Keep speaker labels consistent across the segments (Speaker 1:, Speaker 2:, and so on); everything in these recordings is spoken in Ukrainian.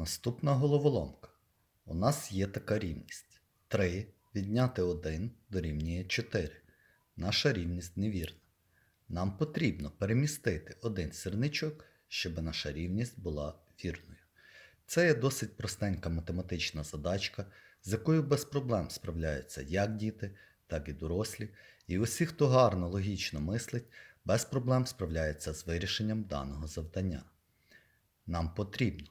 Speaker 1: Наступна головоломка. У нас є така рівність. 3 відняти 1 дорівнює 4. Наша рівність невірна. Нам потрібно перемістити один сірничок, щоб наша рівність була вірною. Це є досить простенька математична задачка, з якою без проблем справляються як діти, так і дорослі, і усі, хто гарно логічно мислить, без проблем справляється з вирішенням даного завдання. Нам потрібно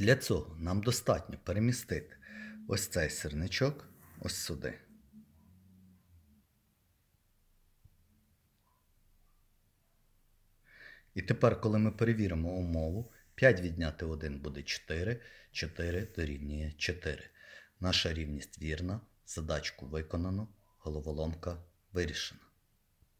Speaker 1: Для цього нам достатньо перемістити ось цей сірничок ось сюди. І тепер, коли ми перевіримо умову, 5 відняти 1 буде 4, 4 дорівнює 4. Наша рівність вірна, задачку виконано, головоломка вирішена.